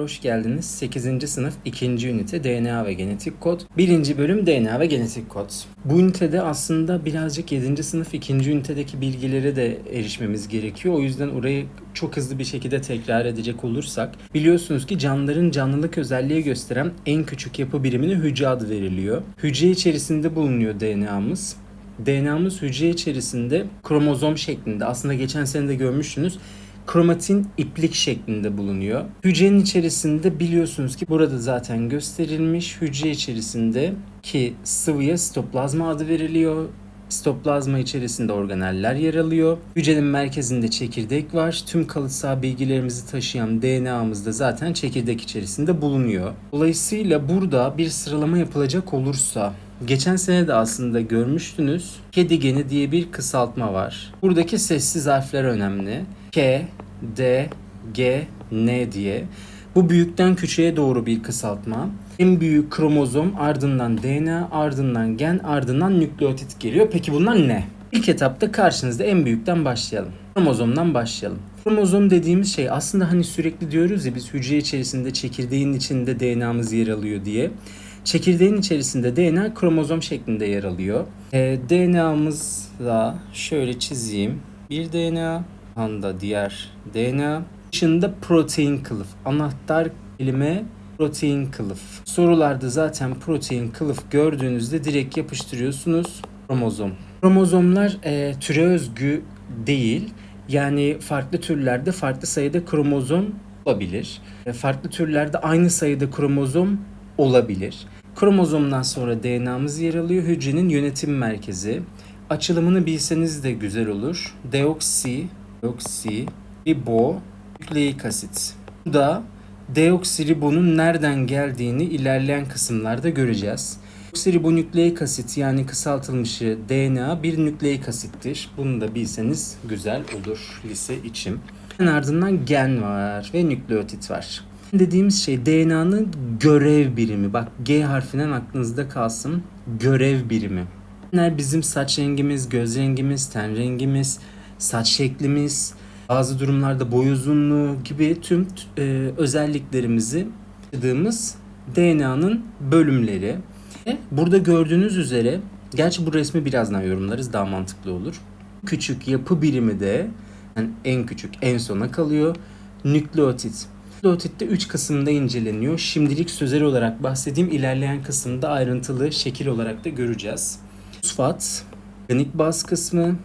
hoş geldiniz. 8. sınıf 2. ünite DNA ve genetik kod. 1. bölüm DNA ve genetik kod. Bu ünitede aslında birazcık 7. sınıf 2. ünitedeki bilgilere de erişmemiz gerekiyor. O yüzden orayı çok hızlı bir şekilde tekrar edecek olursak biliyorsunuz ki canlıların canlılık özelliği gösteren en küçük yapı birimine hücre adı veriliyor. Hücre içerisinde bulunuyor DNA'mız. DNA'mız hücre içerisinde kromozom şeklinde aslında geçen sene de görmüştünüz kromatin iplik şeklinde bulunuyor. Hücrenin içerisinde biliyorsunuz ki burada zaten gösterilmiş hücre içerisinde ki sıvıya sitoplazma adı veriliyor. Sitoplazma içerisinde organeller yer alıyor. Hücrenin merkezinde çekirdek var. Tüm kalıtsal bilgilerimizi taşıyan DNA'mız da zaten çekirdek içerisinde bulunuyor. Dolayısıyla burada bir sıralama yapılacak olursa Geçen sene de aslında görmüştünüz. Kedi geni diye bir kısaltma var. Buradaki sessiz harfler önemli. K, D, G, N diye. Bu büyükten küçüğe doğru bir kısaltma. En büyük kromozom, ardından DNA, ardından gen, ardından nükleotit geliyor. Peki bunlar ne? İlk etapta karşınızda en büyükten başlayalım. Kromozomdan başlayalım. Kromozom dediğimiz şey aslında hani sürekli diyoruz ya biz hücre içerisinde çekirdeğin içinde DNA'mız yer alıyor diye. Çekirdeğin içerisinde DNA kromozom şeklinde yer alıyor. E, DNA'mızda şöyle çizeyim. Bir DNA, anda diğer DNA. Dışında protein kılıf. Anahtar kelime protein kılıf. Sorularda zaten protein kılıf gördüğünüzde direkt yapıştırıyorsunuz. Kromozom. Kromozomlar e, türe özgü değil. Yani farklı türlerde farklı sayıda kromozom olabilir. E, farklı türlerde aynı sayıda kromozom olabilir. Kromozomdan sonra DNA'mız yer alıyor. Hücrenin yönetim merkezi. Açılımını bilseniz de güzel olur. Deoksi, deoksi, ribo, nükleik asit. Bu da deoksiribonun nereden geldiğini ilerleyen kısımlarda göreceğiz. Deoksiribonükleik asit yani kısaltılmışı DNA bir nükleik asittir. Bunu da bilseniz güzel olur lise için. Ardından gen var ve nükleotit var dediğimiz şey DNA'nın görev birimi. Bak G harfinden aklınızda kalsın. Görev birimi. Genel bizim saç rengimiz, göz rengimiz, ten rengimiz, saç şeklimiz, bazı durumlarda boy uzunluğu gibi tüm e, özelliklerimizi taşıdığımız DNA'nın bölümleri. Burada gördüğünüz üzere, gerçi bu resmi birazdan yorumlarız daha mantıklı olur. Küçük yapı birimi de yani en küçük en sona kalıyor. Nükleotit. Nükleotit de 3 kısımda inceleniyor. Şimdilik sözel olarak bahsedeyim. İlerleyen kısımda ayrıntılı şekil olarak da göreceğiz. Fosfat, organik baz kısmı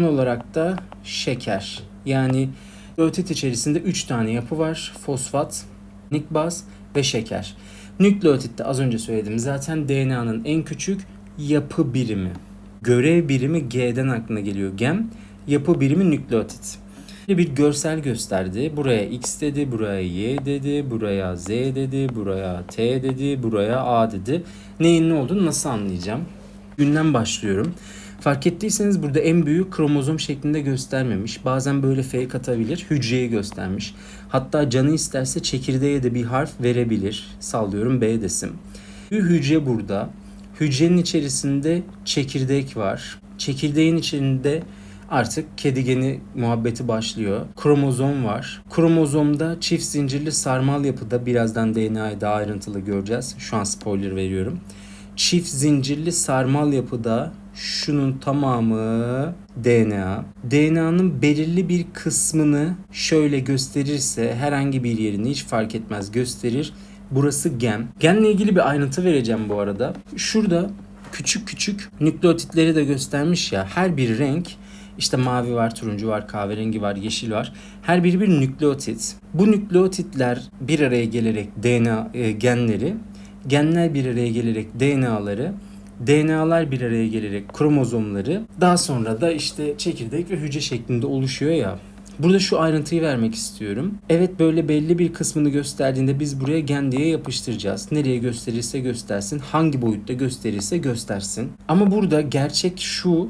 olarak da şeker. Yani nükleotit içerisinde 3 tane yapı var. Fosfat, organik baz ve şeker. Nükleotit de az önce söyledim zaten DNA'nın en küçük yapı birimi. Görev birimi G'den aklına geliyor gem. Yapı birimi nükleotit bir görsel gösterdi. Buraya X dedi, buraya Y dedi, buraya Z dedi, buraya T dedi, buraya A dedi. Neyin ne olduğunu nasıl anlayacağım? Günden başlıyorum. Fark ettiyseniz burada en büyük kromozom şeklinde göstermemiş. Bazen böyle fake atabilir. Hücreyi göstermiş. Hatta canı isterse çekirdeğe de bir harf verebilir. Sallıyorum B desin. Bir hücre burada. Hücrenin içerisinde çekirdek var. Çekirdeğin içinde artık kedigeni muhabbeti başlıyor. Kromozom var. Kromozomda çift zincirli sarmal yapıda birazdan DNA'yı daha ayrıntılı göreceğiz. Şu an spoiler veriyorum. Çift zincirli sarmal yapıda şunun tamamı DNA. DNA'nın belirli bir kısmını şöyle gösterirse herhangi bir yerini hiç fark etmez gösterir. Burası gen. Genle ilgili bir ayrıntı vereceğim bu arada. Şurada küçük küçük nükleotitleri de göstermiş ya. Her bir renk işte mavi var, turuncu var, kahverengi var, yeşil var. Her biri bir nükleotit. Bu nükleotitler bir araya gelerek DNA e, genleri, genler bir araya gelerek DNA'ları, DNA'lar bir araya gelerek kromozomları, daha sonra da işte çekirdek ve hücre şeklinde oluşuyor ya. Burada şu ayrıntıyı vermek istiyorum. Evet böyle belli bir kısmını gösterdiğinde biz buraya gen diye yapıştıracağız. Nereye gösterirse göstersin, hangi boyutta gösterirse göstersin. Ama burada gerçek şu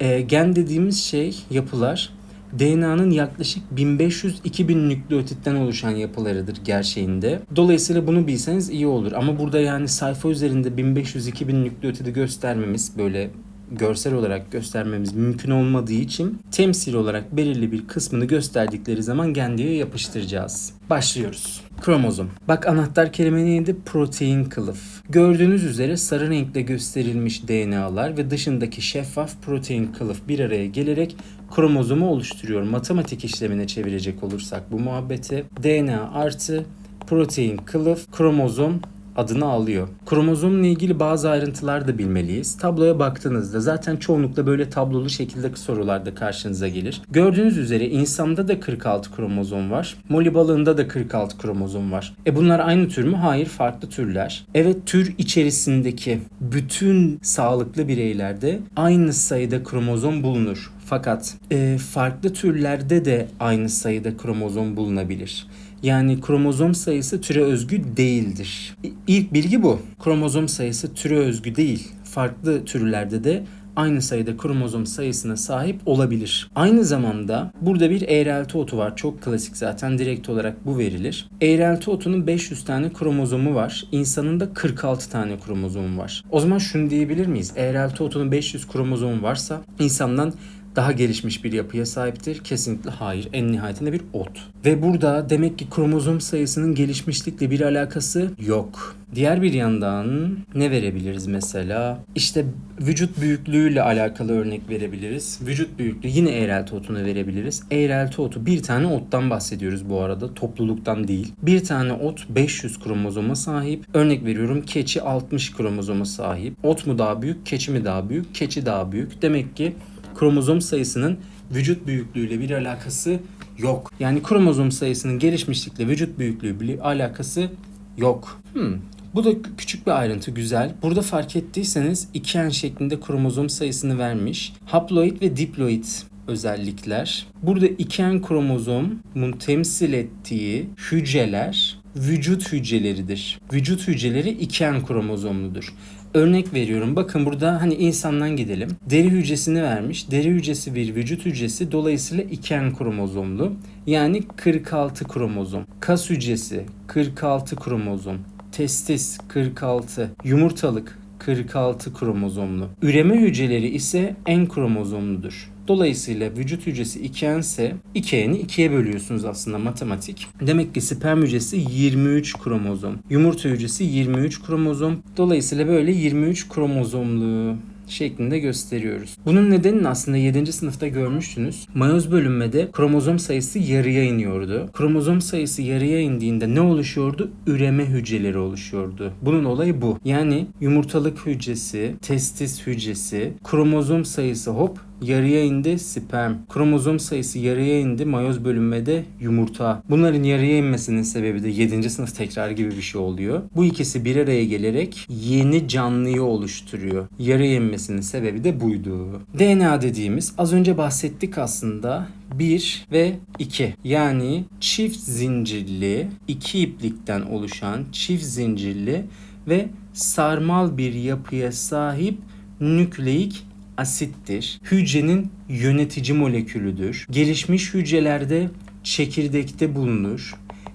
e, gen dediğimiz şey yapılar DNA'nın yaklaşık 1500-2000 nükleotitten oluşan yapılarıdır gerçeğinde. Dolayısıyla bunu bilseniz iyi olur. Ama burada yani sayfa üzerinde 1500-2000 nükleotidi göstermemiz böyle görsel olarak göstermemiz mümkün olmadığı için temsil olarak belirli bir kısmını gösterdikleri zaman gendiğe yapıştıracağız. Başlıyoruz. Kromozom. Bak anahtar kelime neydi? Protein kılıf. Gördüğünüz üzere sarı renkle gösterilmiş DNA'lar ve dışındaki şeffaf protein kılıf bir araya gelerek kromozomu oluşturuyor. Matematik işlemine çevirecek olursak bu muhabbeti DNA artı protein kılıf kromozom adını alıyor. Kromozomla ilgili bazı ayrıntılar da bilmeliyiz. Tabloya baktığınızda zaten çoğunlukla böyle tablolu şekildeki sorular da karşınıza gelir. Gördüğünüz üzere insanda da 46 kromozom var. Moli balığında da 46 kromozom var. E bunlar aynı tür mü? Hayır farklı türler. Evet tür içerisindeki bütün sağlıklı bireylerde aynı sayıda kromozom bulunur. Fakat e, farklı türlerde de aynı sayıda kromozom bulunabilir. Yani kromozom sayısı türe özgü değildir. İlk bilgi bu. Kromozom sayısı türe özgü değil. Farklı türlerde de aynı sayıda kromozom sayısına sahip olabilir. Aynı zamanda burada bir eğrelti otu var. Çok klasik zaten direkt olarak bu verilir. Eğrelti otunun 500 tane kromozomu var. İnsanın da 46 tane kromozomu var. O zaman şunu diyebilir miyiz? Eğrelti otunun 500 kromozomu varsa insandan daha gelişmiş bir yapıya sahiptir? Kesinlikle hayır. En nihayetinde bir ot. Ve burada demek ki kromozom sayısının gelişmişlikle bir alakası yok. Diğer bir yandan ne verebiliriz mesela? İşte vücut büyüklüğüyle alakalı örnek verebiliriz. Vücut büyüklüğü yine eğrelti otunu verebiliriz. Eğrelti otu bir tane ottan bahsediyoruz bu arada. Topluluktan değil. Bir tane ot 500 kromozoma sahip. Örnek veriyorum keçi 60 kromozoma sahip. Ot mu daha büyük, keçi mi daha büyük? Keçi daha büyük. Demek ki kromozom sayısının vücut büyüklüğüyle bir alakası yok. Yani kromozom sayısının gelişmişlikle vücut büyüklüğü bir alakası yok. Hmm. Bu da küçük bir ayrıntı güzel. Burada fark ettiyseniz iki en şeklinde kromozom sayısını vermiş. Haploid ve diploid özellikler. Burada iken kromozomun temsil ettiği hücreler vücut hücreleridir. Vücut hücreleri iken kromozomludur. Örnek veriyorum. Bakın burada hani insandan gidelim. Deri hücresini vermiş. Deri hücresi bir vücut hücresi. Dolayısıyla iken kromozomlu. Yani 46 kromozom. Kas hücresi 46 kromozom. Testis 46. Yumurtalık 46 kromozomlu. Üreme hücreleri ise en kromozomludur. Dolayısıyla vücut hücresi 2N ise 2N'i 2'ye bölüyorsunuz aslında matematik. Demek ki sperm hücresi 23 kromozom. Yumurta hücresi 23 kromozom. Dolayısıyla böyle 23 kromozomlu şeklinde gösteriyoruz. Bunun nedenini aslında 7. sınıfta görmüştünüz. Mayoz bölünmede kromozom sayısı yarıya iniyordu. Kromozom sayısı yarıya indiğinde ne oluşuyordu? Üreme hücreleri oluşuyordu. Bunun olayı bu. Yani yumurtalık hücresi, testis hücresi, kromozom sayısı hop yarıya indi sperm. Kromozom sayısı yarıya indi mayoz bölünmede yumurta. Bunların yarıya inmesinin sebebi de 7. sınıf tekrar gibi bir şey oluyor. Bu ikisi bir araya gelerek yeni canlıyı oluşturuyor. Yarıya inmesinin sebebi de buydu. DNA dediğimiz az önce bahsettik aslında 1 ve 2 yani çift zincirli iki iplikten oluşan çift zincirli ve sarmal bir yapıya sahip nükleik asittir. Hücrenin yönetici molekülüdür. Gelişmiş hücrelerde çekirdekte bulunur.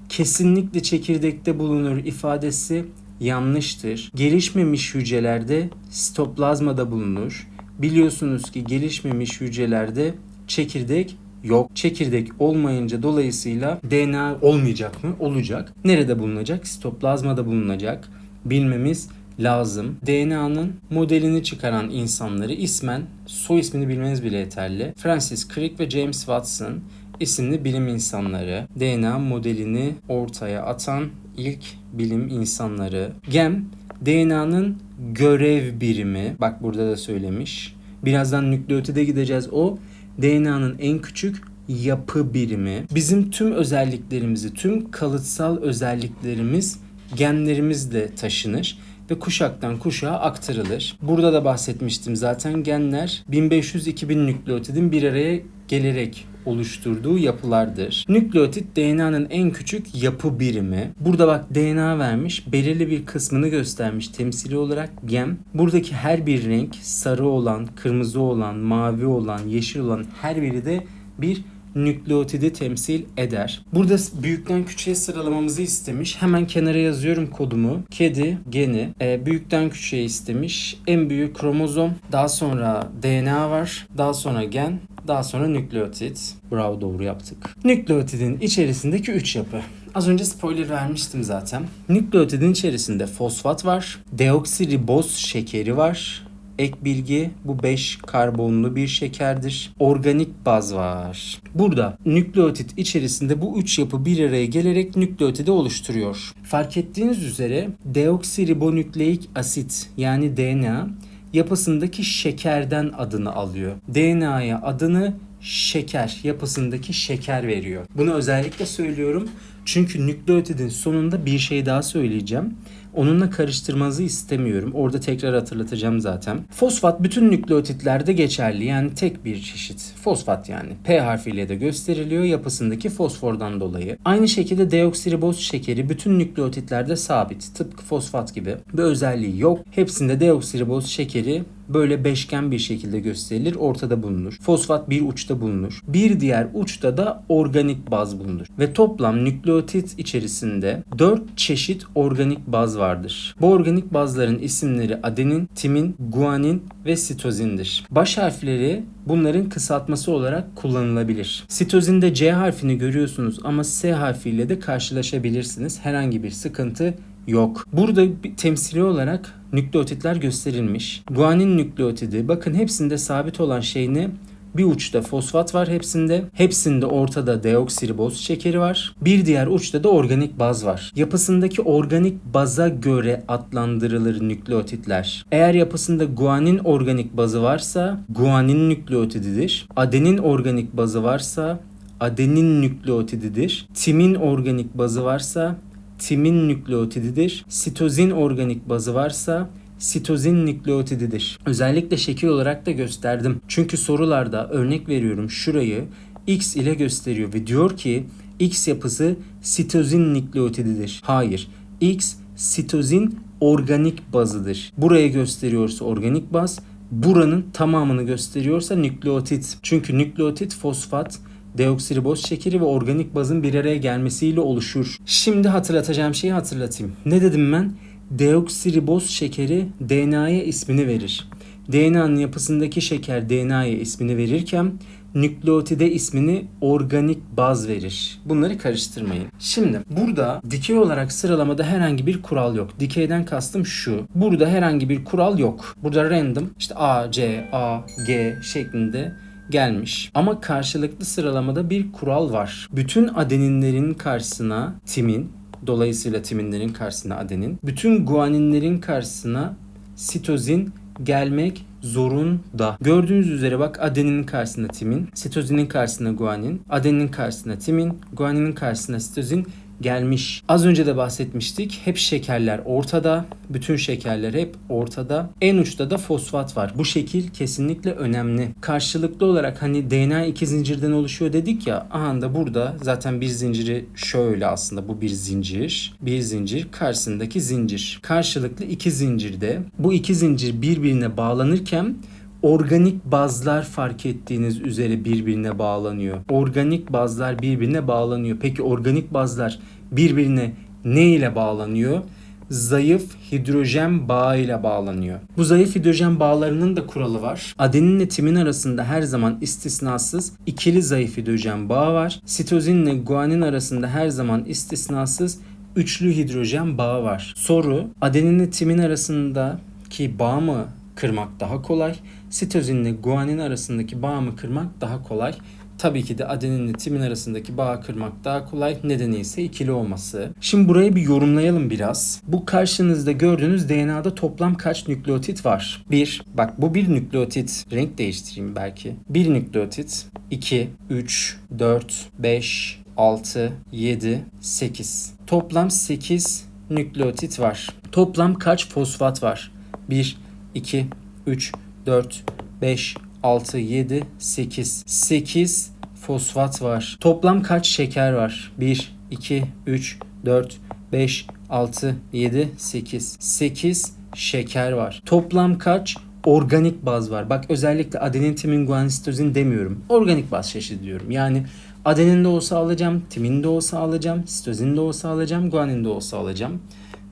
Kesinlikle çekirdekte bulunur ifadesi yanlıştır. Gelişmemiş hücrelerde sitoplazmada bulunur. Biliyorsunuz ki gelişmemiş hücrelerde çekirdek yok. Çekirdek olmayınca dolayısıyla DNA olmayacak mı? Olacak. Nerede bulunacak? Sitoplazmada bulunacak. Bilmemiz lazım. DNA'nın modelini çıkaran insanları ismen soy ismini bilmeniz bile yeterli. Francis Crick ve James Watson isimli bilim insanları. DNA modelini ortaya atan ilk bilim insanları. GEM DNA'nın görev birimi. Bak burada da söylemiş. Birazdan nükleotide gideceğiz. O DNA'nın en küçük yapı birimi. Bizim tüm özelliklerimizi, tüm kalıtsal özelliklerimiz genlerimizle taşınır ve kuşaktan kuşağa aktarılır. Burada da bahsetmiştim zaten genler 1500-2000 nükleotidin bir araya gelerek oluşturduğu yapılardır. Nükleotit DNA'nın en küçük yapı birimi. Burada bak DNA vermiş, belirli bir kısmını göstermiş temsili olarak gem. Buradaki her bir renk sarı olan, kırmızı olan, mavi olan, yeşil olan her biri de bir nükleotidi temsil eder. Burada büyükten küçüğe sıralamamızı istemiş. Hemen kenara yazıyorum kodumu. Kedi geni e, büyükten küçüğe istemiş. En büyük kromozom, daha sonra DNA var, daha sonra gen, daha sonra nükleotit. Bravo doğru yaptık. Nükleotidin içerisindeki 3 yapı. Az önce spoiler vermiştim zaten. Nükleotidin içerisinde fosfat var, deoksiriboz şekeri var, Ek bilgi bu 5 karbonlu bir şekerdir. Organik baz var. Burada nükleotit içerisinde bu 3 yapı bir araya gelerek nükleotidi oluşturuyor. Fark ettiğiniz üzere deoksiribonükleik asit yani DNA yapısındaki şekerden adını alıyor. DNA'ya adını şeker yapısındaki şeker veriyor. Bunu özellikle söylüyorum. Çünkü nükleotidin sonunda bir şey daha söyleyeceğim. Onunla karıştırmanızı istemiyorum. Orada tekrar hatırlatacağım zaten. Fosfat bütün nükleotitlerde geçerli. Yani tek bir çeşit. Fosfat yani. P harfiyle de gösteriliyor yapısındaki fosfordan dolayı. Aynı şekilde deoksiriboz şekeri bütün nükleotitlerde sabit. Tıpkı fosfat gibi. Bir özelliği yok. Hepsinde deoksiriboz şekeri böyle beşgen bir şekilde gösterilir. Ortada bulunur. Fosfat bir uçta bulunur. Bir diğer uçta da organik baz bulunur. Ve toplam nükleotit içerisinde 4 çeşit organik baz vardır. Bu organik bazların isimleri adenin, timin, guanin ve sitozindir. Baş harfleri bunların kısaltması olarak kullanılabilir. Sitozinde C harfini görüyorsunuz ama S harfiyle de karşılaşabilirsiniz. Herhangi bir sıkıntı yok. Burada bir temsili olarak nükleotitler gösterilmiş. Guanin nükleotidi bakın hepsinde sabit olan şey ne? Bir uçta fosfat var hepsinde. Hepsinde ortada deoksiriboz şekeri var. Bir diğer uçta da organik baz var. Yapısındaki organik baza göre adlandırılır nükleotitler. Eğer yapısında guanin organik bazı varsa guanin nükleotididir. Adenin organik bazı varsa adenin nükleotididir. Timin organik bazı varsa timin nükleotididir. Sitozin organik bazı varsa sitozin nükleotididir. Özellikle şekil olarak da gösterdim. Çünkü sorularda örnek veriyorum şurayı X ile gösteriyor ve diyor ki X yapısı sitozin nükleotididir. Hayır. X sitozin organik bazıdır. Buraya gösteriyorsa organik baz, buranın tamamını gösteriyorsa nükleotit. Çünkü nükleotit fosfat, deoksiriboz şekeri ve organik bazın bir araya gelmesiyle oluşur. Şimdi hatırlatacağım şeyi hatırlatayım. Ne dedim ben? Deoksiriboz şekeri DNA'ya ismini verir. DNA'nın yapısındaki şeker DNA'ya ismini verirken nükleotide ismini organik baz verir. Bunları karıştırmayın. Şimdi burada dikey olarak sıralamada herhangi bir kural yok. Dikeyden kastım şu. Burada herhangi bir kural yok. Burada random işte A, C, A, G şeklinde gelmiş. Ama karşılıklı sıralamada bir kural var. Bütün adeninlerin karşısına timin, dolayısıyla timinlerin karşısına adenin, bütün guaninlerin karşısına sitozin gelmek zorunda. Gördüğünüz üzere bak adeninin karşısında timin, sitozinin karşısında guanin, adeninin karşısında timin, guaninin karşısında sitozin gelmiş. Az önce de bahsetmiştik. Hep şekerler ortada. Bütün şekerler hep ortada. En uçta da fosfat var. Bu şekil kesinlikle önemli. Karşılıklı olarak hani DNA iki zincirden oluşuyor dedik ya. Aha da burada zaten bir zinciri şöyle aslında bu bir zincir. Bir zincir karşısındaki zincir. Karşılıklı iki zincirde bu iki zincir birbirine bağlanırken organik bazlar fark ettiğiniz üzere birbirine bağlanıyor. Organik bazlar birbirine bağlanıyor. Peki organik bazlar birbirine ne ile bağlanıyor? Zayıf hidrojen bağı ile bağlanıyor. Bu zayıf hidrojen bağlarının da kuralı var. Adenin ile timin arasında her zaman istisnasız ikili zayıf hidrojen bağı var. Sitozin ile guanin arasında her zaman istisnasız üçlü hidrojen bağı var. Soru adenin ile timin arasındaki bağ mı kırmak daha kolay. Sitozinle guanin arasındaki bağı kırmak daha kolay. Tabii ki de adeninle timin arasındaki bağı kırmak daha kolay. Nedeni ise ikili olması. Şimdi burayı bir yorumlayalım biraz. Bu karşınızda gördüğünüz DNA'da toplam kaç nükleotit var? 1. Bak bu bir nükleotit. Renk değiştireyim belki. 1 nükleotit. 2, 3, 4, 5, 6, 7, 8. Toplam 8 nükleotit var. Toplam kaç fosfat var? 1, 2, 3, 4, 5, 6, 7, 8. 8 fosfat var. Toplam kaç şeker var? 1, 2, 3, 4, 5, 6, 7, 8. 8 şeker var. Toplam kaç organik baz var. Bak özellikle adenin, timin, guanin, sitozin demiyorum. Organik baz çeşidi diyorum. Yani adenin de olsa alacağım, timin de olsa alacağım, sitozin de olsa alacağım, guanin de olsa alacağım.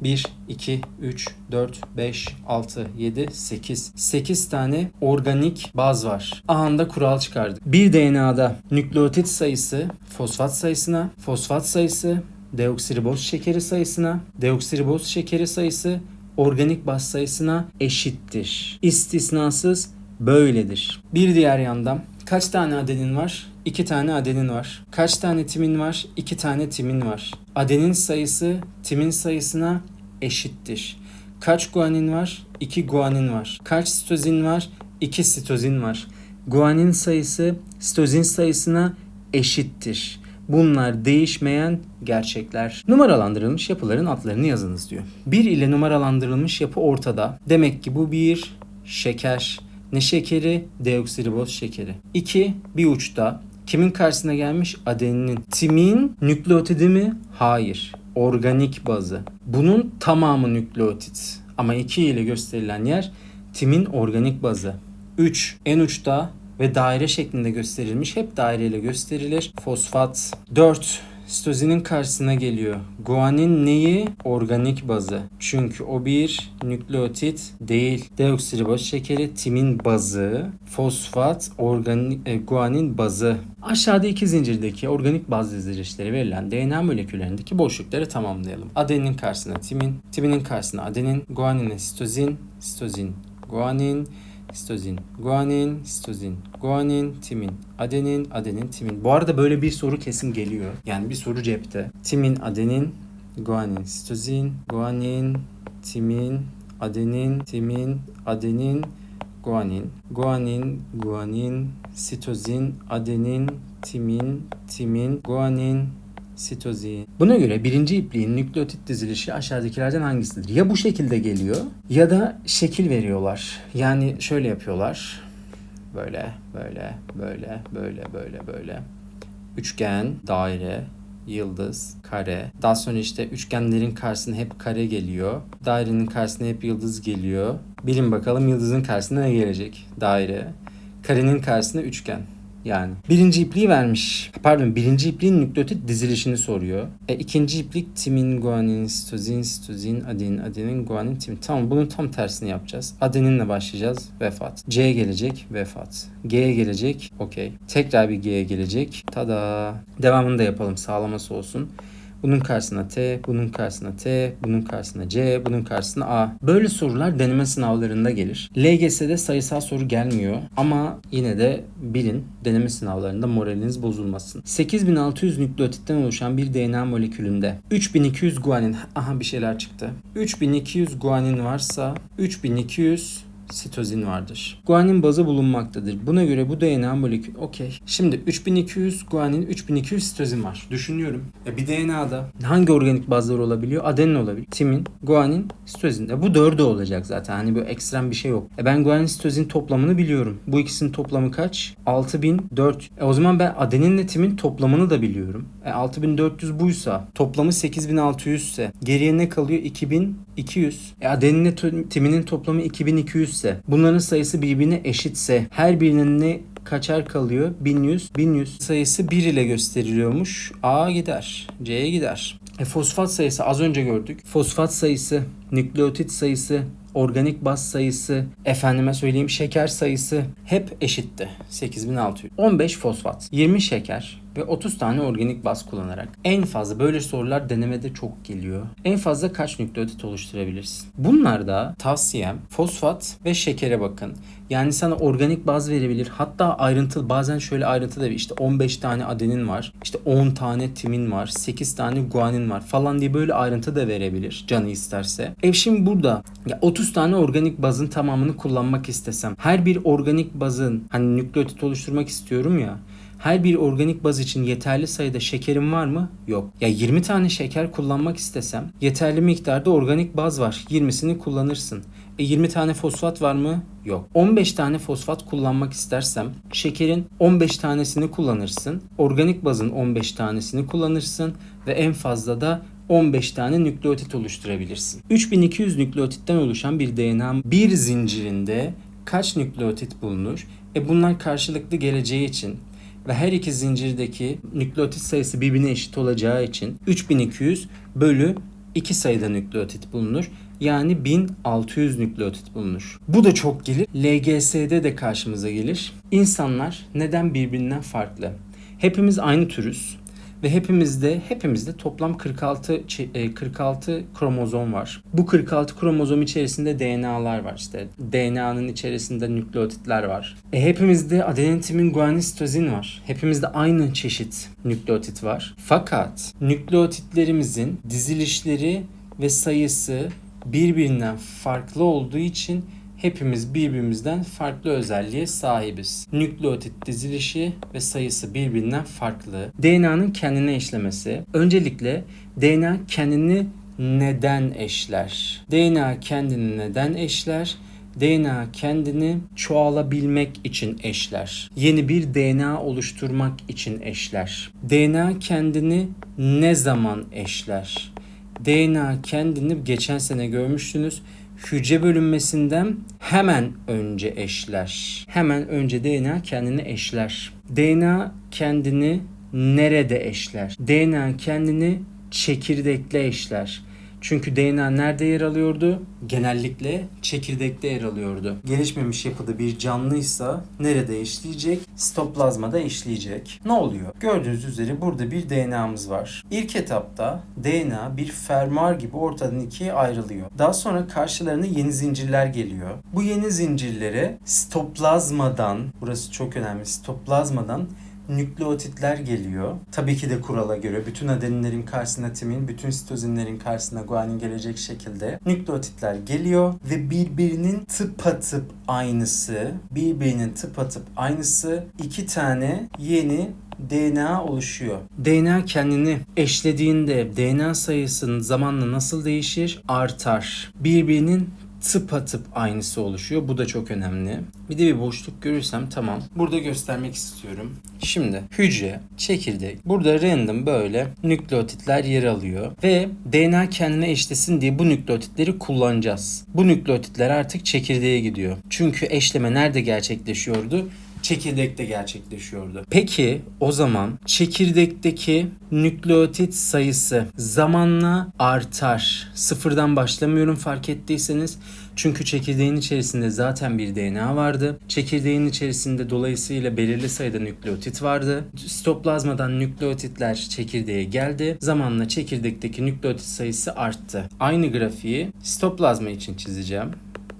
1, 2, 3, 4, 5, 6, 7, 8. 8 tane organik baz var. Ahanda kural çıkardık. Bir DNA'da nükleotit sayısı fosfat sayısına, fosfat sayısı deoksiriboz şekeri sayısına, deoksiriboz şekeri sayısı organik baz sayısına eşittir. İstisnasız böyledir. Bir diğer yandan kaç tane adenin var? 2 tane adenin var. Kaç tane timin var? 2 tane timin var. Adenin sayısı timin sayısına eşittir. Kaç guanin var? 2 guanin var. Kaç sitozin var? 2 sitozin var. Guanin sayısı sitozin sayısına eşittir. Bunlar değişmeyen gerçekler. Numaralandırılmış yapıların adlarını yazınız diyor. 1 ile numaralandırılmış yapı ortada. Demek ki bu bir şeker. Ne şekeri? Deoksiriboz şekeri. 2 bir uçta. Kimin karşısına gelmiş? Adeninin. Timin nükleotidi mi? Hayır. Organik bazı. Bunun tamamı nükleotit. Ama 2 ile gösterilen yer timin organik bazı. 3 en uçta ve daire şeklinde gösterilmiş. Hep daireyle gösterilir. Fosfat 4 sitozinin karşısına geliyor. Guanin neyi? Organik bazı. Çünkü o bir nükleotit değil. Deoksiriboz şekeri timin bazı. Fosfat organik e, guanin bazı. Aşağıda iki zincirdeki organik baz dizilişleri verilen DNA moleküllerindeki boşlukları tamamlayalım. Adenin karşısına timin, timinin karşısına adenin, guanine sitozin, sitozin, guanin, sitozin, guanin, sitozin, guanin, timin, adenin, adenin, timin. Bu arada böyle bir soru kesin geliyor. Yani bir soru cepte. Timin, adenin, guanin, sitozin, guanin, timin, adenin, timin, adenin, guanin, guanin, guanin, sitozin, adenin, timin, timin, guanin, sitozin. Buna göre birinci ipliğin nükleotit dizilişi aşağıdakilerden hangisidir? Ya bu şekilde geliyor ya da şekil veriyorlar. Yani şöyle yapıyorlar. Böyle, böyle, böyle, böyle, böyle, böyle. Üçgen, daire, yıldız, kare. Daha sonra işte üçgenlerin karşısına hep kare geliyor. Dairenin karşısına hep yıldız geliyor. Bilin bakalım yıldızın karşısına ne gelecek? Daire. Karenin karşısına üçgen. Yani birinci ipliği vermiş. Pardon birinci ipliğin nükleotit dizilişini soruyor. E, ikinci iplik timin, guanin, sitozin, sitozin, adenin, adenin, guanin, timin. Tamam bunun tam tersini yapacağız. Adeninle başlayacağız. Vefat. C gelecek. Vefat. G'ye gelecek. Okey. Tekrar bir G'ye gelecek. Tada. Devamını da yapalım sağlaması olsun. Bunun karşısına T, bunun karşısına T, bunun karşısına C, bunun karşısına A. Böyle sorular deneme sınavlarında gelir. LGS'de sayısal soru gelmiyor ama yine de bilin deneme sınavlarında moraliniz bozulmasın. 8600 nükleotitten oluşan bir DNA molekülünde 3200 guanin, aha bir şeyler çıktı. 3200 guanin varsa 3200 sitozin vardır. Guanin bazı bulunmaktadır. Buna göre bu DNA molekül okey. Şimdi 3200 guanin, 3200 sitozin var. Düşünüyorum. E bir DNA'da hangi organik bazlar olabiliyor? Adenin olabilir. Timin, guanin, sitozin. E bu dördü olacak zaten. Hani böyle ekstrem bir şey yok. E ben guanin, sitozin toplamını biliyorum. Bu ikisinin toplamı kaç? 6004. E o zaman ben adeninle timin toplamını da biliyorum. E 6400 buysa toplamı 8600 ise geriye ne kalıyor? 2200. E adeninle timinin toplamı 2200 ise bunların sayısı birbirine eşitse her birinin ne kaçar kalıyor? 1100. 1100 sayısı 1 ile gösteriliyormuş. A gider. C'ye gider. E, fosfat sayısı az önce gördük. Fosfat sayısı, nükleotit sayısı, organik baz sayısı, efendime söyleyeyim şeker sayısı hep eşitti. 8600. 15 fosfat, 20 şeker ve 30 tane organik baz kullanarak en fazla böyle sorular denemede çok geliyor. En fazla kaç nükleotit oluşturabilirsin? Bunlarda tavsiyem fosfat ve şekere bakın. Yani sana organik baz verebilir. Hatta ayrıntılı bazen şöyle ayrıntılı da işte 15 tane adenin var. işte 10 tane timin var. 8 tane guanin var falan diye böyle ayrıntı da verebilir canı isterse. E şimdi burada ya 30 tane organik bazın tamamını kullanmak istesem her bir organik bazın hani nükleotit oluşturmak istiyorum ya her bir organik baz için yeterli sayıda şekerim var mı? Yok. Ya 20 tane şeker kullanmak istesem yeterli miktarda organik baz var. 20'sini kullanırsın. E 20 tane fosfat var mı? Yok. 15 tane fosfat kullanmak istersem şekerin 15 tanesini kullanırsın. Organik bazın 15 tanesini kullanırsın ve en fazla da 15 tane nükleotit oluşturabilirsin. 3200 nükleotitten oluşan bir DNA bir zincirinde kaç nükleotit bulunur? E bunlar karşılıklı geleceği için ve her iki zincirdeki nükleotit sayısı birbirine eşit olacağı için 3200 bölü 2 sayıda nükleotit bulunur. Yani 1600 nükleotit bulunur. Bu da çok gelir. LGS'de de karşımıza gelir. İnsanlar neden birbirinden farklı? Hepimiz aynı türüz ve hepimizde hepimizde toplam 46 çe- e, 46 kromozom var. Bu 46 kromozom içerisinde DNA'lar var işte. DNA'nın içerisinde nükleotitler var. E hepimizde adenin, timin, guanin, sitozin var. Hepimizde aynı çeşit nükleotit var. Fakat nükleotitlerimizin dizilişleri ve sayısı birbirinden farklı olduğu için hepimiz birbirimizden farklı özelliğe sahibiz. Nükleotit dizilişi ve sayısı birbirinden farklı. DNA'nın kendine eşlemesi. Öncelikle DNA kendini neden eşler? DNA kendini neden eşler? DNA kendini çoğalabilmek için eşler. Yeni bir DNA oluşturmak için eşler. DNA kendini ne zaman eşler? DNA kendini geçen sene görmüştünüz. Hücre bölünmesinden hemen önce eşler. Hemen önce DNA kendini eşler. DNA kendini nerede eşler? DNA kendini çekirdekle eşler. Çünkü DNA nerede yer alıyordu? Genellikle çekirdekte yer alıyordu. Gelişmemiş yapıda bir canlıysa nerede işleyecek? Sitoplazmada işleyecek. Ne oluyor? Gördüğünüz üzere burada bir DNA'mız var. İlk etapta DNA bir fermuar gibi ortadan ikiye ayrılıyor. Daha sonra karşılarına yeni zincirler geliyor. Bu yeni zincirlere sitoplazmadan, burası çok önemli, sitoplazmadan nükleotitler geliyor. Tabii ki de kurala göre bütün adeninlerin karşısına timin, bütün sitozinlerin karşısına guanin gelecek şekilde nükleotitler geliyor ve birbirinin tıpatıp aynısı, birbirinin tıpatıp aynısı iki tane yeni DNA oluşuyor. DNA kendini eşlediğinde DNA sayısının zamanla nasıl değişir? Artar. Birbirinin tıpatıp aynısı oluşuyor. Bu da çok önemli. Bir de bir boşluk görürsem tamam. Burada göstermek istiyorum. Şimdi hücre, çekirdek. Burada random böyle nükleotitler yer alıyor. Ve DNA kendine eşlesin diye bu nükleotitleri kullanacağız. Bu nükleotitler artık çekirdeğe gidiyor. Çünkü eşleme nerede gerçekleşiyordu? Çekirdekte gerçekleşiyordu. Peki o zaman çekirdekteki nükleotit sayısı zamanla artar. Sıfırdan başlamıyorum fark ettiyseniz. Çünkü çekirdeğin içerisinde zaten bir DNA vardı. Çekirdeğin içerisinde dolayısıyla belirli sayıda nükleotit vardı. Sitoplazmadan nükleotitler çekirdeğe geldi. Zamanla çekirdekteki nükleotit sayısı arttı. Aynı grafiği sitoplazma için çizeceğim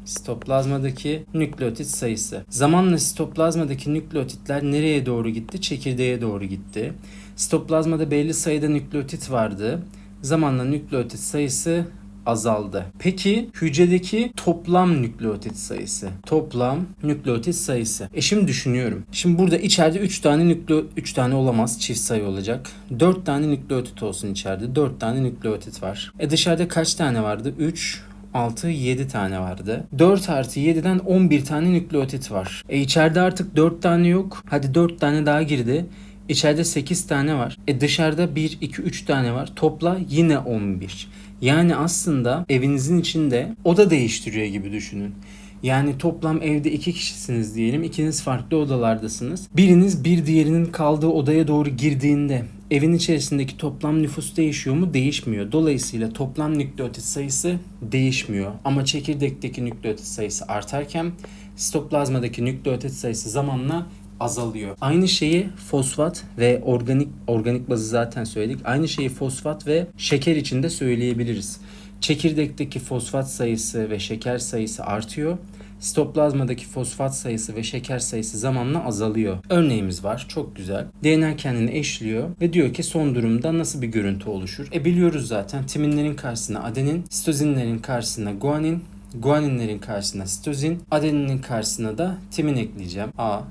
sitoplazmadaki nükleotit sayısı. Zamanla sitoplazmadaki nükleotitler nereye doğru gitti? Çekirdeğe doğru gitti. Sitoplazmada belli sayıda nükleotit vardı. Zamanla nükleotit sayısı azaldı. Peki hücredeki toplam nükleotit sayısı. Toplam nükleotit sayısı. E şimdi düşünüyorum. Şimdi burada içeride 3 tane nükleo 3 tane olamaz. Çift sayı olacak. 4 tane nükleotit olsun içeride. 4 tane nükleotit var. E dışarıda kaç tane vardı? 3 6, 7 tane vardı. 4 artı 7'den 11 tane nükleotit var. E içeride artık 4 tane yok. Hadi 4 tane daha girdi. İçeride 8 tane var. E dışarıda 1, 2, 3 tane var. Topla yine 11. Yani aslında evinizin içinde oda değiştiriyor gibi düşünün. Yani toplam evde iki kişisiniz diyelim. İkiniz farklı odalardasınız. Biriniz bir diğerinin kaldığı odaya doğru girdiğinde evin içerisindeki toplam nüfus değişiyor mu? Değişmiyor. Dolayısıyla toplam nükleotit sayısı değişmiyor. Ama çekirdekteki nükleotit sayısı artarken sitoplazmadaki nükleotit sayısı zamanla azalıyor. Aynı şeyi fosfat ve organik organik bazı zaten söyledik. Aynı şeyi fosfat ve şeker için de söyleyebiliriz. Çekirdekteki fosfat sayısı ve şeker sayısı artıyor. Sitoplazmadaki fosfat sayısı ve şeker sayısı zamanla azalıyor. Örneğimiz var. Çok güzel. DNA kendini eşliyor ve diyor ki son durumda nasıl bir görüntü oluşur? E biliyoruz zaten. Timinlerin karşısına adenin, sitozinlerin karşısına guanin, guaninlerin karşısına sitozin, adeninin karşısına da timin ekleyeceğim. A,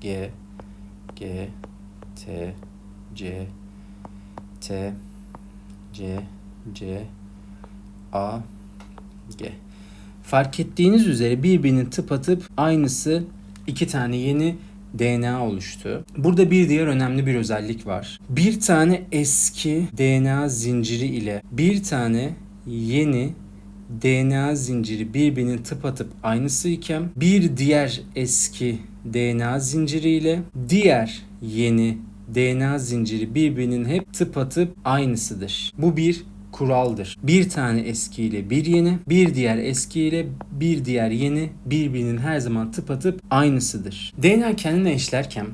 G, G, T, C, T, C, C, A, G. Fark ettiğiniz üzere birbirinin tıpatıp aynısı iki tane yeni DNA oluştu. Burada bir diğer önemli bir özellik var. Bir tane eski DNA zinciri ile bir tane yeni DNA zinciri birbirinin tıpatıp aynısı iken bir diğer eski DNA zinciriyle diğer yeni DNA zinciri birbirinin hep tıpatıp aynısıdır. Bu bir kuraldır. Bir tane eski ile bir yeni, bir diğer eski ile bir diğer yeni birbirinin her zaman tıpatıp aynısıdır. DNA kendine eşlerken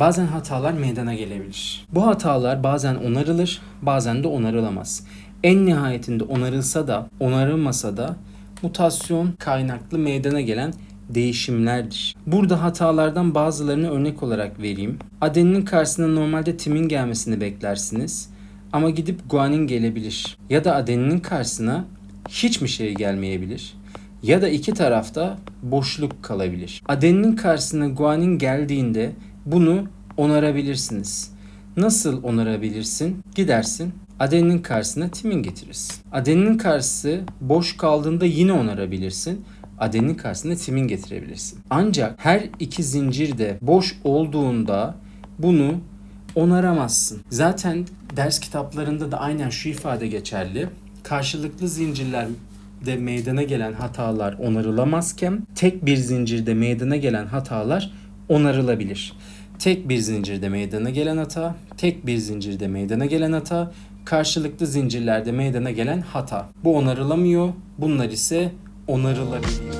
bazen hatalar meydana gelebilir. Bu hatalar bazen onarılır, bazen de onarılamaz. En nihayetinde onarılsa da onarılmasa da mutasyon kaynaklı meydana gelen değişimlerdir. Burada hatalardan bazılarını örnek olarak vereyim. Adeninin karşısına normalde timin gelmesini beklersiniz ama gidip guanin gelebilir. Ya da adeninin karşısına hiçbir şey gelmeyebilir. Ya da iki tarafta boşluk kalabilir. Adeninin karşısına guanin geldiğinde bunu onarabilirsiniz. Nasıl onarabilirsin? Gidersin adeninin karşısına timin getirirsin. Adeninin karşısı boş kaldığında yine onarabilirsin. Adeninin karşısına timin getirebilirsin. Ancak her iki zincir de boş olduğunda bunu onaramazsın. Zaten ders kitaplarında da aynen şu ifade geçerli. Karşılıklı zincirlerde meydana gelen hatalar onarılamazken tek bir zincirde meydana gelen hatalar onarılabilir. Tek bir zincirde meydana gelen hata, tek bir zincirde meydana gelen hata, karşılıklı zincirlerde meydana gelen hata. Bu onarılamıyor, bunlar ise onarılabiliyor.